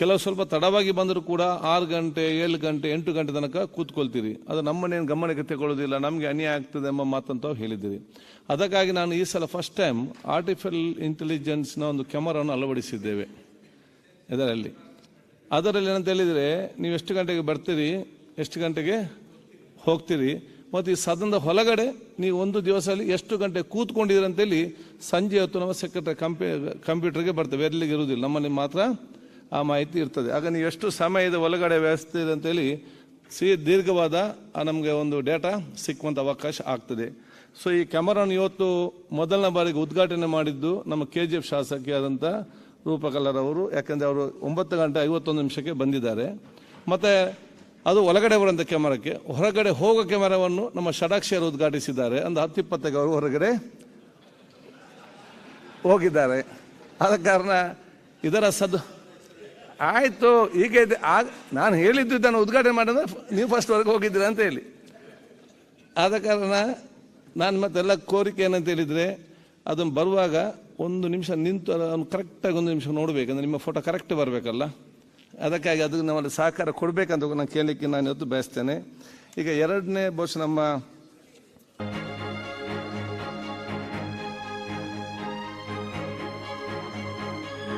ಕೆಲವು ಸ್ವಲ್ಪ ತಡವಾಗಿ ಬಂದರೂ ಕೂಡ ಆರು ಗಂಟೆ, ಏಳು ಗಂಟೆ, ಎಂಟು ಗಂಟೆ ತನಕ ಕೂತ್ಕೊಳ್ತೀರಿ. ಅದು ನಮ್ಮನ್ನೇನು ಗಮನಕ್ಕೆ ತಗೊಳ್ಳೋದಿಲ್ಲ, ನಮಗೆ ಅನ್ಯಾಯ ಆಗ್ತದೆ ಎಂಬ ಮಾತಂತ ಹೇಳಿದ್ದೀರಿ. ಅದಕ್ಕಾಗಿ ನಾನು ಈ ಸಲ ಫಸ್ಟ್ ಟೈಮ್ ಆರ್ಟಿಫಿಷಿಯಲ್ ಇಂಟೆಲಿಜೆನ್ಸ್ನ ಒಂದು ಕ್ಯಾಮರಾವನ್ನು ಅಳವಡಿಸಿದ್ದೇವೆ ಇದರಲ್ಲಿ. ಅದರಲ್ಲಿ ಏನಂತ ಹೇಳಿದರೆ, ನೀವು ಎಷ್ಟು ಗಂಟೆಗೆ ಬರ್ತೀರಿ, ಎಷ್ಟು ಗಂಟೆಗೆ ಹೋಗ್ತೀರಿ, ಮತ್ತು ಈ ಸದನದ ಹೊಲಗಡೆ ನೀವು ಒಂದು ದಿವಸದಲ್ಲಿ ಎಷ್ಟು ಗಂಟೆ ಕೂತ್ಕೊಂಡಿದ್ರಂತೇಳಿ ಸಂಜೆ ಹೊತ್ತು ನಮ್ಮ ಸೆಕ್ರೆಟರಿ ಕಂಪ್ಯೂ ಕಂಪ್ಯೂಟರ್ಗೆ ಬರ್ತೇವೆ. ಎಲ್ಲಿಗೆ ಇರುವುದಿಲ್ಲ, ನಮ್ಮಲ್ಲಿ ಮಾತ್ರ ಆ ಮಾಹಿತಿ ಇರ್ತದೆ. ಆಗ ನೀವು ಎಷ್ಟು ಸಮಯದ ಒಳಗಡೆ ವ್ಯವಸ್ಥೆ ಇದೆ ಅಂತೇಳಿ ಸಿ ದೀರ್ಘವಾದ ನಮಗೆ ಒಂದು ಡೇಟಾ ಸಿಕ್ಕುವಂಥ ಅವಕಾಶ ಆಗ್ತದೆ. ಸೊ ಈ ಕ್ಯಾಮರಾನ ಇವತ್ತು ಮೊದಲನೇ ಬಾರಿಗೆ ಉದ್ಘಾಟನೆ ಮಾಡಿದ್ದು ನಮ್ಮ ಕೆ ಜಿ ಎಫ್ ಶಾಸಕಿಯಾದಂಥ ರೂಪಕಲರವರು ಯಾಕೆಂದರೆ ಅವರು ಒಂಬತ್ತು ಗಂಟೆ ಐವತ್ತೊಂದು ನಿಮಿಷಕ್ಕೆ ಬಂದಿದ್ದಾರೆ. ಮತ್ತು ಅದು ಒಳಗಡೆ ಬರುವಂಥ ಕ್ಯಾಮರಾಕ್ಕೆ, ಹೊರಗಡೆ ಹೋಗೋ ಕ್ಯಾಮರಾವನ್ನು ನಮ್ಮ ಷಡಾಕ್ಷಿಯರು ಉದ್ಘಾಟಿಸಿದ್ದಾರೆ. ಅಂದರೆ ಹತ್ತು ಇಪ್ಪತ್ತಕ್ಕೆ ಅವರು ಹೊರಗಡೆ ಹೋಗಿದ್ದಾರೆ. ಆದ ಕಾರಣ ಇದರ ಸದ್ ಆಯಿತು, ಹೀಗೆ ಆಗ ನಾನು ಹೇಳಿದ್ದು ಇದನ್ನು ಉದ್ಘಾಟನೆ ಮಾಡಿದ್ರೆ ನೀವು ಫಸ್ಟ್ ವರ್ಗ ಹೋಗಿದ್ದೀರಾ ಅಂತ ಹೇಳಿ. ಆದ ಕಾರಣ ನಾನು ಮತ್ತೆಲ್ಲ ಕೋರಿಕೆ ಏನಂತ ಹೇಳಿದರೆ ಅದನ್ನು ಬರುವಾಗ ಒಂದು ನಿಮಿಷ ನಿಂತು ಅದನ್ನು ಕರೆಕ್ಟಾಗಿ ಒಂದು ನಿಮಿಷ ನೋಡಬೇಕಂದ್ರೆ ನಿಮ್ಮ ಫೋಟೋ ಕರೆಕ್ಟ್ ಬರಬೇಕಲ್ಲ. ಅದಕ್ಕಾಗಿ ಅದಕ್ಕೆ ನಮ್ಮಲ್ಲಿ ಸಹಕಾರ ಕೊಡಬೇಕಂತ ನಾನು ಕೇಳಲಿಕ್ಕೆ ನಾನು ಇವತ್ತು ಬಯಸ್ತೇನೆ. ಈಗ ಎರಡನೇ ಬಹುಶಃ ನಮ್ಮ